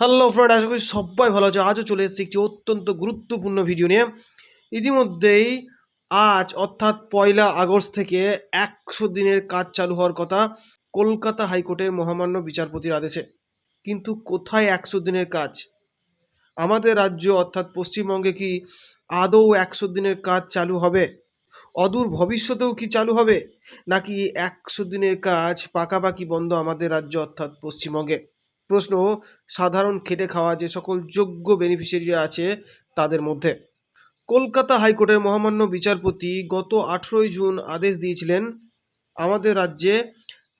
Hello friend আশা করি সবাই ভালো আছে। আজও চলে এসেছি একটি অত্যন্ত গুরুত্বপূর্ণ ভিডিও নিয়ে। ইতিমধ্যেই আজ, অর্থাৎ পয়লা আগস্ট থেকে একশো দিনের কাজ চালু হওয়ার কথা কলকাতা হাইকোর্টের মহামান্য বিচারপতির আদেশে। কিন্তু কোথায় একশো দিনের কাজ? আমাদের রাজ্য, অর্থাৎ পশ্চিমবঙ্গে কি আদৌ একশো দিনের কাজ চালু হবে? অদূর ভবিষ্যতেও কি চালু হবে? নাকি একশো দিনের কাজ পাকাপাকি বন্ধ আমাদের রাজ্য, অর্থাৎ পশ্চিমবঙ্গে? প্রশ্ন, সাধারণ খেটে খাওয়া যে সকল যোগ্য বেনিফিশিয়ারিরা আছে তাদের মধ্যে। কলকাতা হাইকোর্টের মহামান্য বিচারপতি গত আঠেরোই জুন আদেশ দিয়েছিলেন, আমাদের রাজ্যে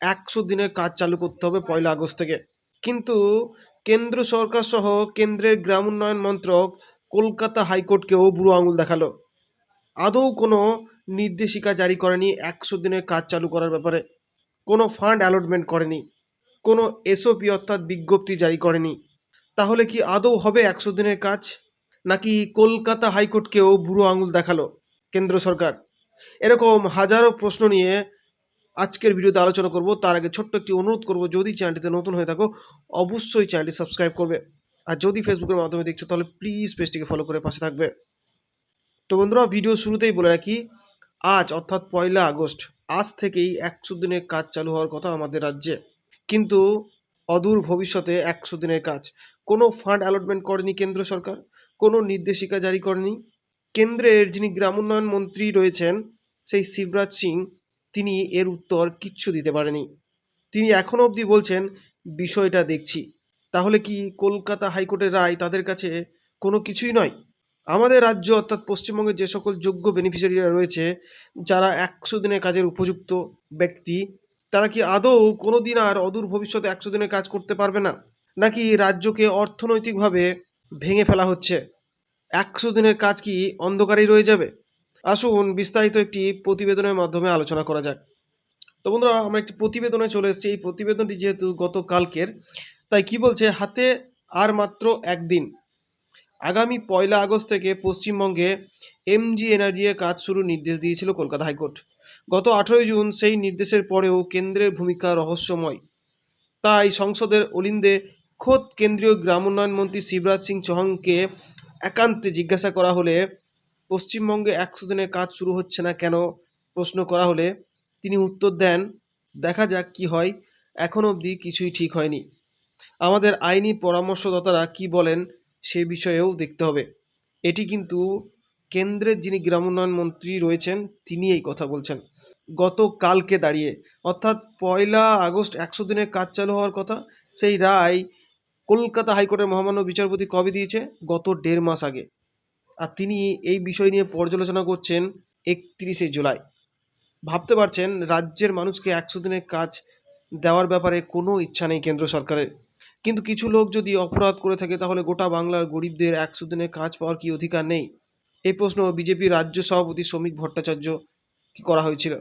একশো দিনের কাজ চালু করতে হবে পয়লা আগস্ট থেকে। কিন্তু কেন্দ্র সরকার সহ কেন্দ্রের গ্রাম উন্নয়ন মন্ত্রক কলকাতা হাইকোর্টকেও বুড়ো আঙুল দেখাল। আদৌ কোনো নির্দেশিকা জারি করেনি একশো দিনের কাজ চালু করার ব্যাপারে। কোনো ফান্ড অ্যালটমেন্ট করেনি। কোনো এসওপি অর্থাৎ বিজ্ঞপ্তি জারি করেনি। তাহলে কি আদৌ হবে একশো দিনের কাজ? নাকি কলকাতা হাইকোর্টকেও বুড়ো আঙুল দেখাল কেন্দ্র সরকার? এরকম হাজারো প্রশ্ন নিয়ে আজকের ভিডিওতে আলোচনা করব। তার আগে ছোট্ট একটি অনুরোধ করব, যদি চ্যানেলটিতে নতুন হয়ে থাকো, অবশ্যই চ্যানেলটি সাবস্ক্রাইব করবে। আর যদি ফেসবুকের মাধ্যমে দেখছ, তাহলে প্লিজ পেজটিকে ফলো করে পাশে থাকবে। তো বন্ধুরা ভিডিও শুরুতেই বলে রাখি, আজ অর্থাৎ পয়লা আগস্ট, আজ থেকেই একশো দিনের কাজ চালু হওয়ার কথা আমাদের রাজ্যে। কিন্তু অদূর ভবিষ্যতে একশো দিনের কাজ। কোনো ফান্ড অ্যালটমেন্ট করেনি কেন্দ্র সরকার, কোনো নির্দেশিকা জারি করেনি। কেন্দ্রের যিনি গ্রাম উন্নয়ন মন্ত্রী রয়েছেন, সেই শিবরাজ সিং, তিনি এর উত্তর কিচ্ছু দিতে পারেনি। তিনি এখনও অবধি বলছেন, বিষয়টা দেখছি। তাহলে কি কলকাতা হাইকোর্টের রায় তাদের কাছে কোনো কিছুই নয়? আমাদের রাজ্য অর্থাৎ পশ্চিমবঙ্গের যে সকল যোগ্য বেনিফিশিয়ারিরা রয়েছে, যারা একশো দিনের কাজের উপযুক্ত ব্যক্তি তারা কি আদৌ কোনো দিন আর অদূর ভবিষ্যতে একশো দিনের কাজ করতে পারবে না? নাকি রাজ্যকে অর্থনৈতিকভাবে ভেঙে ফেলা হচ্ছে? একশো দিনের কাজ কি অন্ধকারেই রয়ে যাবে? আসুন বিস্তারিত একটি প্রতিবেদনের মাধ্যমে আলোচনা করা যাক। তো বন্ধুরা, আমরা একটি প্রতিবেদনে চলে এসেছি। এই প্রতিবেদনটি যেহেতু গতকালকের, তাই কি বলছে? হাতে আর মাত্র একদিন। আগামী পয়লা আগস্ট থেকে পশ্চিমবঙ্গে এমজি এনার্জিয়ে কাজ শুরুর নির্দেশ দিয়েছিল কলকাতা হাইকোর্ট। গত আঠেরোই জুন সেই নির্দেশের পরেও কেন্দ্রের ভূমিকা রহস্যময়। তাই সংসদের অলিন্দে খোদ কেন্দ্রীয় গ্রাম উন্নয়ন মন্ত্রী শিবরাজ সিং চৌহানকে একান্তে জিজ্ঞাসা করা হলে, পশ্চিমবঙ্গে একশো দিনের কাজ শুরু হচ্ছে না কেন প্রশ্ন করা হলে তিনি উত্তর দেন, দেখা যাক কি হয়, এখন অবধি কিছুই ঠিক হয়নি। আমাদের আইনি পরামর্শদাতারা কি বলেন সে বিষয়েও দেখতে হবে। এটি কিন্তু কেন্দ্রের যিনি গ্রাম উন্নয়ন মন্ত্রী রয়েছেন তিনি এই কথা বলছেন। গতকালকে দাঁড়িয়ে, অর্থাৎ পয়লা আগস্ট একশো দিনের কাজ চালু হওয়ার কথা, সেই রায় কলকাতা হাইকোর্টের মহামান্য বিচারপতি কবে দিয়েছে? গত দেড় মাস আগে। আর তিনি এই বিষয় নিয়ে পর্যালোচনা করছেন একত্রিশে জুলাই। ভাবতে পারছেন, রাজ্যের মানুষকে একশো দিনের কাজ দেওয়ার ব্যাপারে কোনো ইচ্ছা নেই কেন্দ্র সরকারের। কিন্তু কিছু লোক যদি অপরাধ করে থাকে, তাহলে গোটা বাংলার গরিবদের একশো দিনের কাজ পাওয়ার কি অধিকার নেই? এই প্রশ্ন বিজেপির রাজ্য সভাপতি শ্রমিক ভট্টাচার্য করা হয়েছিল।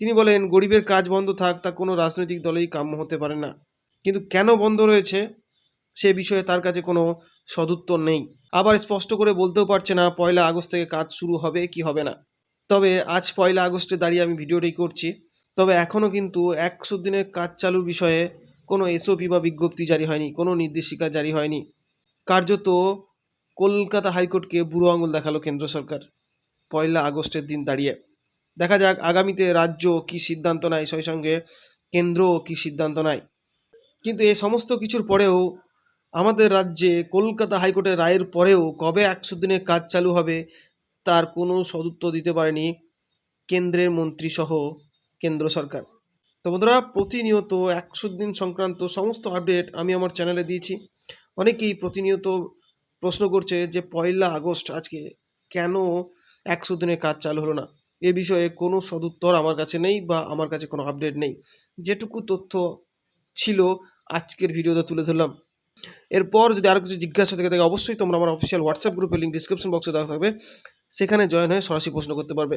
তিনি বলেন, গরিবের কাজ বন্ধ থাক, তা কোনো রাজনৈতিক দলেই কাম্য হতে পারে না। কিন্তু কেন বন্ধ রয়েছে, সে বিষয়ে তার কাছে কোনো সদুত্তর নেই। আবার স্পষ্ট করে বলতেও পারছে না, পয়লা আগস্ট থেকে কাজ শুরু হবে কি হবে না। তবে আজ পয়লা আগস্টে দাঁড়িয়ে আমি ভিডিওটি করছি। তবে এখনও কিন্তু একশো দিনের কাজ চালুর বিষয়ে কোনো এসওপি বা বিজ্ঞপ্তি জারি হয়নি, কোনো নির্দেশিকা জারি হয়নি। কার্যত কলকাতা হাইকোর্টকে বুড়ো আঙুল দেখাল কেন্দ্র সরকার পয়লা আগস্টের দিন দাঁড়িয়ে। দেখা যাক আগামীতে রাজ্য কি সিদ্ধান্ত নেয়, সেই সঙ্গে কেন্দ্র কি সিদ্ধান্ত নেয়। কিন্তু এ সমস্ত কিছুর পরেও আমাদের রাজ্যে কলকাতা হাইকোর্টের রায়ের পরেও কবে একশো দিনের কাজ চালু হবে তার কোনো সদুত্তর দিতে পারেনি কেন্দ্রের মন্ত্রী সহ কেন্দ্র সরকার। তো বন্ধুরা, প্রতিনিয়ত একশো দিন সংক্রান্ত সমস্ত আপডেট আমি আমার চ্যানেলে দিয়েছি। অনেকেই প্রতিনিয়ত প্রশ্ন করছে যে, পয়লা আগস্ট আজকে কেন একশো দিনের কাজ চালু হলো না? এ বিষয়ে কোনো সদুত্তর আমার কাছে নেই বা আমার কাছে কোনো আপডেট নেই। যেটুকু তথ্য ছিল, আজকের ভিডিওতে তুলে ধরলাম। এরপর যদি আরও কিছু জিজ্ঞাসা থেকে থাকে, অবশ্যই তোমরা আমার অফিসিয়াল হোয়াটসঅ্যাপ গ্রুপের লিঙ্ক ডিসক্রিপশন বক্সে দেওয়া থাকবে। সেখানে জয়েন হয়ে সরাসরি প্রশ্ন করতে পারবে।